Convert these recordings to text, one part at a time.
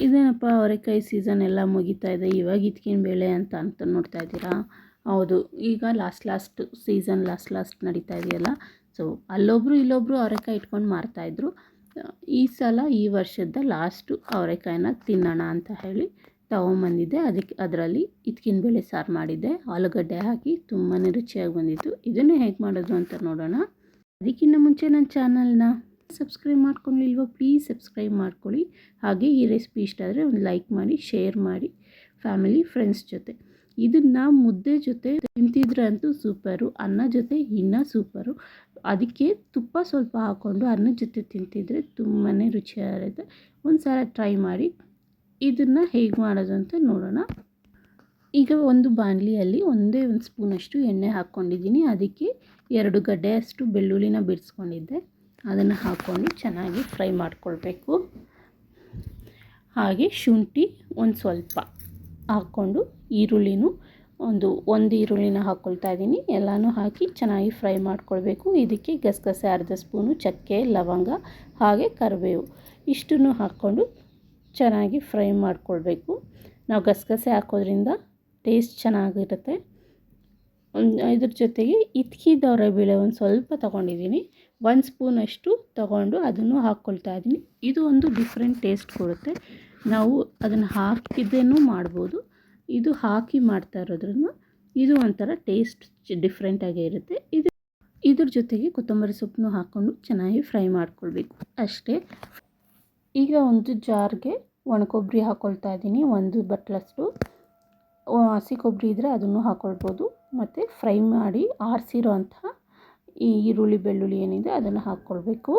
ಇದೇನಪ್ಪ ಅವರೆಕಾಯಿ ಸೀಸನ್ ಎಲ್ಲ ಮುಗಿತಾ ಇದೆ, ಇವಾಗ ಇದ್ಕಿನ ಬೇಳೆ ಅಂತ ಅಂತ ನೋಡ್ತಾ ಇದ್ದೀರಾ? ಹೌದು, ಈಗ last last season last last ನಡೀತಾ ಇದೆಯಲ್ಲ? ಸೊ ಅಲ್ಲೊಬ್ರು ಇಲ್ಲೊಬ್ರು ಅವರೆಕಾಯಿ ಇಟ್ಕೊಂಡು ಮಾರ್ತಾಯಿದ್ರು ಈ ಸಲ, ಈ ವರ್ಷದ ಲಾಸ್ಟು ಅವರೆಕಾಯಿನ ತಿನ್ನೋಣ ಅಂತ ಹೇಳಿ ತೊಗೊಂಬಂದಿದ್ದೆ ಅದಕ್ಕೆ ಅದರಲ್ಲಿ ಇದ್ಕಿನ ಬೇಳೆ ಸಾರು ಮಾಡಿದ್ದೆ. ಆಲೂಗಡ್ಡೆ ಹಾಕಿ ತುಂಬಾ ರುಚಿಯಾಗಿ ಬಂದಿತ್ತು. ಇದನ್ನು ಹೇಗೆ ಮಾಡೋದು ಅಂತ ನೋಡೋಣ. ಅದಕ್ಕಿಂತ ಮುಂಚೆ ನನ್ನ ಚಾನಲ್ನ ಸಬ್ಸ್ಕ್ರೈಬ್ ಮಾಡ್ಕೊಂಡಿಲ್ವೋ ಪ್ಲೀಸ್ ಸಬ್ಸ್ಕ್ರೈಬ್ ಮಾಡ್ಕೊಳ್ಳಿ. ಹಾಗೆ ಈ ರೆಸಿಪಿ ಇಷ್ಟ ಆದರೆ ಒಂದು ಲೈಕ್ ಮಾಡಿ ಶೇರ್ ಮಾಡಿ ಫ್ಯಾಮಿಲಿ ಫ್ರೆಂಡ್ಸ್ ಜೊತೆ. ಇದನ್ನು ಮುದ್ದೆ ಜೊತೆ ತಿಂತಿದ್ರೆ ಅಂತೂ ಸೂಪರು ಅನ್ನ ಜೊತೆ ಇನ್ನೂ ಸೂಪರು ಅದಕ್ಕೆ ತುಪ್ಪ ಸ್ವಲ್ಪ ಹಾಕ್ಕೊಂಡು ಅನ್ನ ಜೊತೆ ತಿಂತಿದ್ರೆ ತುಂಬಾ ರುಚಿಯಾಗಿರುತ್ತೆ ಒಂದು ಸಲ ಟ್ರೈ ಮಾಡಿ. ಇದನ್ನು ಹೇಗೆ ಮಾಡೋದು ಅಂತ ನೋಡೋಣ. ಈಗ ಒಂದು ಬಾಣಲಿಯಲ್ಲಿ ಒಂದೇ ಒಂದು ಸ್ಪೂನಷ್ಟು ಎಣ್ಣೆ ಹಾಕ್ಕೊಂಡಿದ್ದೀನಿ. ಅದಕ್ಕೆ ಎರಡು ಗಡ್ಡೆಯಷ್ಟು ಬೆಳ್ಳುಳ್ಳಿನ ಬಿಡಿಸ್ಕೊಂಡಿದ್ದೆ ಅದನ್ನು ಹಾಕ್ಕೊಂಡು ಚೆನ್ನಾಗಿ ಫ್ರೈ ಮಾಡಿಕೊಳ್ಬೇಕು. ಹಾಗೆ ಶುಂಠಿ ಒಂದು ಸ್ವಲ್ಪ ಹಾಕ್ಕೊಂಡು ಈರುಳ್ಳಿನೂ ಒಂದು ಒಂದು ಈರುಳ್ಳಿನ ಹಾಕ್ಕೊಳ್ತಾ ಇದ್ದೀನಿ. ಎಲ್ಲನೂ ಹಾಕಿ ಚೆನ್ನಾಗಿ ಫ್ರೈ ಮಾಡ್ಕೊಳ್ಬೇಕು. ಇದಕ್ಕೆ ಗಸಗಸೆ ಅರ್ಧ ಸ್ಪೂನು, ಚಕ್ಕೆ, ಲವಂಗ, ಹಾಗೆ ಕರಿಬೇವು ಇಷ್ಟನ್ನು ಹಾಕ್ಕೊಂಡು ಚೆನ್ನಾಗಿ ಫ್ರೈ ಮಾಡಿಕೊಳ್ಬೇಕು. ನಾವು ಗಸಗಸೆ ಹಾಕೋದ್ರಿಂದ ಟೇಸ್ಟ್ ಚೆನ್ನಾಗಿರುತ್ತೆ. ಇದ್ರ ಜೊತೆಗೆ ಇತ್ಕಿದವರ ಬೇಳೆ ಒಂದು ಸ್ವಲ್ಪ ತೊಗೊಂಡಿದ್ದೀನಿ. ಒಂದು ಸ್ಪೂನಷ್ಟು ತಗೊಂಡು ಅದನ್ನು ಹಾಕ್ಕೊಳ್ತಾ ಇದ್ದೀನಿ. ಇದು ಒಂದು ಡಿಫ್ರೆಂಟ್ ಟೇಸ್ಟ್ ಕೊಡುತ್ತೆ. ನಾವು ಅದನ್ನು ಹಾಕಿದ್ದೇನೂ ಮಾಡ್ಬೋದು. ಇದು ಹಾಕಿ ಮಾಡ್ತಾ ಇರೋದ್ರೂ ಇದು ಒಂಥರ ಟೇಸ್ಟ್ ಡಿಫ್ರೆಂಟಾಗೇ ಇರುತ್ತೆ. ಇದು ಇದ್ರ ಜೊತೆಗೆ ಕೊತ್ತಂಬರಿ ಸೊಪ್ಪನ್ನು ಹಾಕ್ಕೊಂಡು ಚೆನ್ನಾಗಿ ಫ್ರೈ ಮಾಡ್ಕೊಳ್ಬೇಕು. ಅಷ್ಟೇ. ಈಗ ಒಂದು ಜಾರ್ಗೆ ಒಣಕೊಬ್ಬರಿ ಹಾಕ್ಕೊಳ್ತಾ ಇದ್ದೀನಿ. ಒಂದು ಬಟ್ಲಷ್ಟು. ಹಸಿ ಕೊಬ್ಬರಿ ಇದ್ದರೆ ಅದನ್ನು ಹಾಕ್ಕೊಳ್ಬೋದು. ಮತ್ತು ಫ್ರೈ ಮಾಡಿ ಆರಿಸಿರೋ ಅಂತಹ ಈ ಈರುಳ್ಳಿ ಬೆಳ್ಳುಳ್ಳಿ ಏನಿದೆ ಅದನ್ನು ಹಾಕ್ಕೊಳ್ಬೇಕು.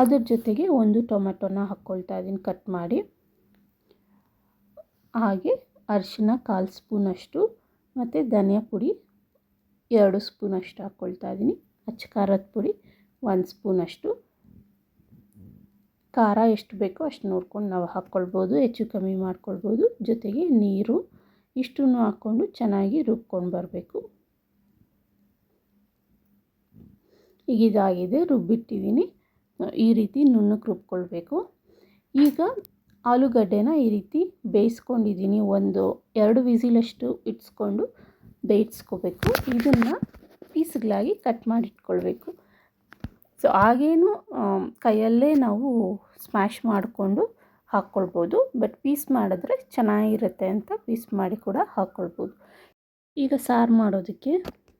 ಅದರ ಜೊತೆಗೆ ಒಂದು ಟೊಮೆಟೊನ ಹಾಕ್ಕೊಳ್ತಾ ಇದ್ದೀನಿ ಕಟ್ ಮಾಡಿ. ಹಾಗೆ ಅರಿಶಿನ ಕಾಲು ಸ್ಪೂನಷ್ಟು ಮತ್ತು ಧನಿಯಾ ಪುಡಿ ಎರಡು ಸ್ಪೂನಷ್ಟು ಹಾಕ್ಕೊಳ್ತಾ ಇದ್ದೀನಿ ಅಚ್ಚ ಖಾರದ ಪುಡಿ ಒಂದು ಸ್ಪೂನಷ್ಟು ಖಾರ ಎಷ್ಟು ಬೇಕೋ ಅಷ್ಟು ನೋಡ್ಕೊಂಡು ನಾವು ಹಾಕ್ಕೊಳ್ಬೋದು, ಹೆಚ್ಚು ಕಮ್ಮಿ ಮಾಡ್ಕೊಳ್ಬೋದು. ಜೊತೆಗೆ ನೀರು ಇಷ್ಟನ್ನು ಹಾಕ್ಕೊಂಡು ಚೆನ್ನಾಗಿ ರುಬ್ಕೊಂಡು ಬರಬೇಕು. ಈಗ ಇದಾಗಿದೆ ರುಬ್ಬಿಟ್ಟಿದ್ದೀನಿ ಈ ರೀತಿ ನುಣ್ಣಕ್ಕೆ ರುಬ್ಕೊಳ್ಬೇಕು. ಈಗ ಆಲೂಗಡ್ಡೆನ ಈ ರೀತಿ ಬೇಯಿಸ್ಕೊಂಡಿದ್ದೀನಿ ಒಂದು ಎರಡು ವಿಸಿಲಷ್ಟು ಇಟ್ಸ್ಕೊಂಡು ಬೇಯಿಸ್ಕೋಬೇಕು. ಇದನ್ನು ಪೀಸ್ಗಳಾಗಿ ಕಟ್ ಮಾಡಿಟ್ಕೊಳ್ಬೇಕು. ಸೊ, ಹಾಗೇನು ಕೈಯಲ್ಲೇ ನಾವು ಸ್ಮ್ಯಾಶ್ ಮಾಡಿಕೊಂಡು ಹಾಕ್ಕೊಳ್ಬೋದು. ಬಟ್ ಪೀಸ್ ಮಾಡಿದ್ರೆ ಚೆನ್ನಾಗಿರುತ್ತೆ ಅಂತ ಪೀಸ್ ಮಾಡಿ ಕೂಡ ಹಾಕ್ಕೊಳ್ಬೋದು. ಈಗ ಸಾರು ಮಾಡೋದಕ್ಕೆ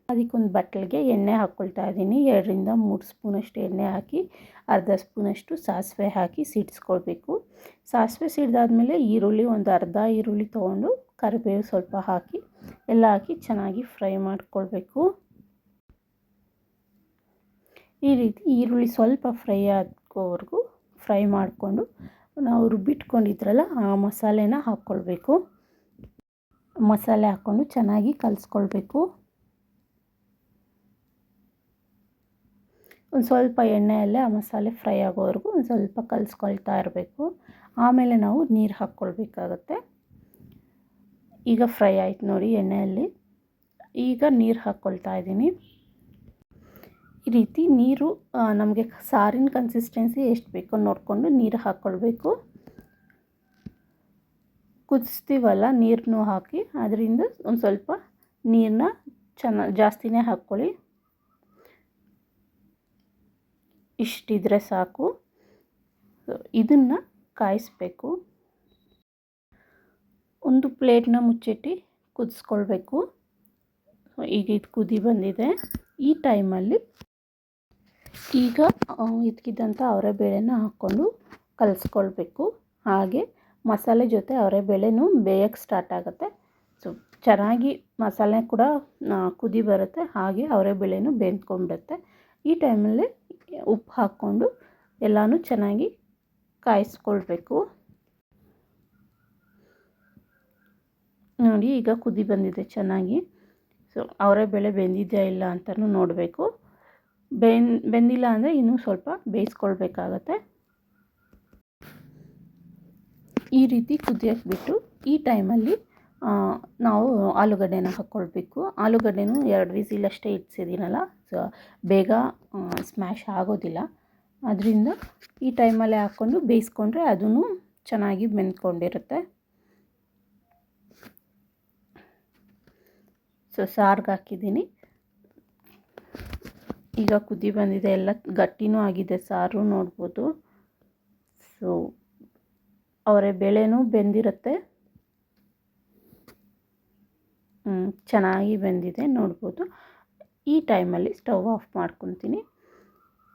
ಅದಕ್ಕೊಂದು ಬಟ್ಟಲಿಗೆ ಎಣ್ಣೆ ಹಾಕ್ಕೊಳ್ತಾ ಇದ್ದೀನಿ. ಎರಡರಿಂದ ಮೂರು ಸ್ಪೂನಷ್ಟು ಎಣ್ಣೆ ಹಾಕಿ, ಅರ್ಧ ಸ್ಪೂನಷ್ಟು ಸಾಸಿವೆ ಹಾಕಿ ಸಿಡಿಸ್ಕೊಳ್ಬೇಕು. ಸಾಸಿವೆ ಸಿಡ್ದಾದ್ಮೇಲೆ ಈರುಳ್ಳಿ, ಒಂದು ಅರ್ಧ ಈರುಳ್ಳಿ ತೊಗೊಂಡು ಕರಿಬೇವು ಸ್ವಲ್ಪ ಹಾಕಿ, ಎಲ್ಲ ಹಾಕಿ ಚೆನ್ನಾಗಿ ಫ್ರೈ ಮಾಡಿಕೊಳ್ಬೇಕು. ಈ ರೀತಿ ಈರುಳ್ಳಿ ಸ್ವಲ್ಪ ಫ್ರೈ ಆಗೋವರೆಗೂ ಫ್ರೈ ಮಾಡಿಕೊಂಡು ನಾವು ರುಬ್ಬಿಟ್ಕೊಂಡಿದ್ರಲ್ಲ, ಆ ಮಸಾಲೆನ ಹಾಕ್ಕೊಳ್ಬೇಕು. ಮಸಾಲೆ ಹಾಕ್ಕೊಂಡು ಚೆನ್ನಾಗಿ ಕಲಿಸ್ಕೊಳ್ಬೇಕು. ಒಂದು ಸ್ವಲ್ಪ ಎಣ್ಣೆಯಲ್ಲೇ ಆ ಮಸಾಲೆ ಫ್ರೈ ಆಗೋವರೆಗೂ ಒಂದು ಸ್ವಲ್ಪ ಕಲಿಸ್ಕೊಳ್ತಾ ಇರಬೇಕು. ಆಮೇಲೆ ನಾವು ನೀರು ಹಾಕ್ಕೊಳ್ಬೇಕಾಗತ್ತೆ. ಈಗ ಫ್ರೈ ಆಯ್ತು ನೋಡಿ ಎಣ್ಣೆಯಲ್ಲಿ. ಈಗ ನೀರು ಹಾಕ್ಕೊಳ್ತಾ ಇದ್ದೀನಿ. ಈ ರೀತಿ ನೀರು ನಮಗೆ ಸಾರಿನ ಕನ್ಸಿಸ್ಟೆನ್ಸಿ ಎಷ್ಟು ಬೇಕೋ ನೋಡಿಕೊಂಡು ನೀರು ಹಾಕ್ಕೊಳ್ಬೇಕು. ಕುದಿಸ್ತೀವಲ್ಲ ನೀರನ್ನು ಹಾಕಿ, ಅದರಿಂದ ಒಂದು ಸ್ವಲ್ಪ ನೀರನ್ನ ಚೆನ್ನ, ಜಾಸ್ತಿನೇ ಹಾಕ್ಕೊಳ್ಳಿ. ಇಷ್ಟಿದ್ರೆ ಸಾಕು. ಇದನ್ನು ಕಾಯಿಸ್ಬೇಕು. ಒಂದು ಪ್ಲೇಟ್ನ ಮುಚ್ಚಿಟ್ಟು ಕುದಿಸ್ಕೊಳ್ಬೇಕು. ಈಗ ಇದು ಕುದಿ ಬಂದಿದೆ. ಈ ಟೈಮಲ್ಲಿ ಈಗ ಇದಕ್ಕಿದ್ದಂಥ ಬೇಳೆನ ಹಾಕ್ಕೊಂಡು ಕಲಿಸ್ಕೊಳ್ಬೇಕು. ಹಾಗೆ ಮಸಾಲೆ ಜೊತೆ ಅವರೆಬೇಳೆನೂ ಬೇಯಕ್ಕೆ ಸ್ಟಾರ್ಟ್ ಆಗುತ್ತೆ. ಸೊ ಚೆನ್ನಾಗಿ ಮಸಾಲೆ ಕೂಡ ಕುದಿ ಬರುತ್ತೆ. ಹಾಗೆ ಅವರೆಬೇಳೆನೂ ಬೆಂದ್ಕೊಂಡ್ಬಿಡುತ್ತೆ. ಈ ಟೈಮಲ್ಲಿ ಉಪ್ಪು ಹಾಕ್ಕೊಂಡು ಎಲ್ಲನೂ ಚೆನ್ನಾಗಿ ಕಾಯಿಸ್ಕೊಳ್ಬೇಕು. ನೋಡಿ ಈಗ ಕುದಿ ಬಂದಿದೆ ಚೆನ್ನಾಗಿ. ಸೊ ಬೆಳೆ ಬೆಂದಿದೆಯಾ ಇಲ್ಲ ಅಂತಲೂ ನೋಡಬೇಕು. ಬೆನ್, ಬೆಂದಿಲ್ಲ ಅಂದರೆ ಇನ್ನೂ ಸ್ವಲ್ಪ ಬೇಯಿಸ್ಕೊಳ್ಬೇಕಾಗತ್ತೆ. ಈ ರೀತಿ ಕುದಿಯಕ್ಕೆ ಬಿಟ್ಟು ಈ ಟೈಮಲ್ಲಿ ನಾವು ಆಲೂಗಡ್ಡೆನ ಹಾಕ್ಕೊಳ್ಬೇಕು ಆಲೂಗಡ್ಡೆನೂ ಎರಡು ವಿಸಿಲಷ್ಟೇ ಇಟ್ಸಿದ್ದೀನಲ್ಲ ಸೊ ಬೇಗ ಸ್ಮ್ಯಾಶ್ ಆಗೋದಿಲ್ಲ. ಅದರಿಂದ ಈ ಟೈಮಲ್ಲೇ ಹಾಕ್ಕೊಂಡು ಬೇಯಿಸ್ಕೊಂಡ್ರೆ ಅದೂ ಚೆನ್ನಾಗಿ ಬೆಂದ್ಕೊಂಡಿರುತ್ತೆ. ಸೊ ಸಾರ್ಗೆ ಹಾಕಿದ್ದೀನಿ. ಈಗ ಕುದಿ ಬಂದಿದೆ, ಎಲ್ಲ ಗಟ್ಟಿನೂ ಆಗಿದೆ, ಸಾರು ನೋಡ್ಬೋದು. ಸೊ ಅವರೇ ಬೆಳೆನೂ ಬೆಂದಿರುತ್ತೆ. ಚೆನ್ನಾಗಿ ಬೆಂದಿದೆ, ನೋಡ್ಬೋದು. ಈ ಟೈಮಲ್ಲಿ ಸ್ಟವ್ ಆಫ್ ಮಾಡ್ಕೊತೀನಿ.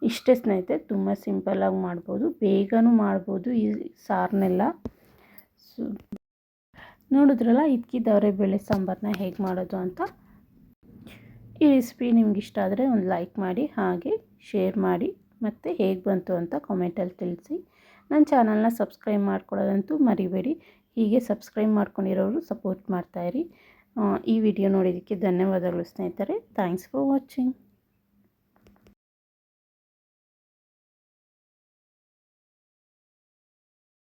ಇಷ್ಟೇ ಸ್ನೇಹಿತರೆ, ತುಂಬ ಸಿಂಪಲ್ಲಾಗಿ ಮಾಡ್ಬೋದು. ಬೇಗನೂ ಮಾಡ್ಬೋದು, ಈ ಸಾರನ್ನೆಲ್ಲ ಸೊ, ನೋಡಿದ್ರಲ್ಲ ಇದ್ಕಿದ್ದವರೆ ಬೇಳೆ ಸಾಂಬಾರನ್ನ ಹೇಗೆ ಮಾಡೋದು ಅಂತ? ಈ ರೆಸಿಪಿ ನಿಮ್ಗೆ ಇಷ್ಟ ಆದರೆ ಒಂದು ಲೈಕ್ ಮಾಡಿ, ಹಾಗೆ ಶೇರ್ ಮಾಡಿ, ಮತ್ತು ಹೇಗೆ ಬಂತು ಅಂತ ಕಾಮೆಂಟಲ್ಲಿ ತಿಳಿಸಿ. ನನ್ನ ಚಾನಲ್ನ ಸಬ್ಸ್ಕ್ರೈಬ್ ಮಾಡ್ಕೊಳ್ಳೋದಂತೂ ಮರಿಬೇಡಿ. ಹೀಗೆ ಸಬ್ಸ್ಕ್ರೈಬ್ ಮಾಡ್ಕೊಂಡಿರೋರು ಸಪೋರ್ಟ್ ಮಾಡ್ತಾಯಿರಿ ಈ ವಿಡಿಯೋ ನೋಡಿದ್ದಕ್ಕೆ ಧನ್ಯವಾದಗಳು ಸ್ನೇಹಿತರೆ. Thanks for watching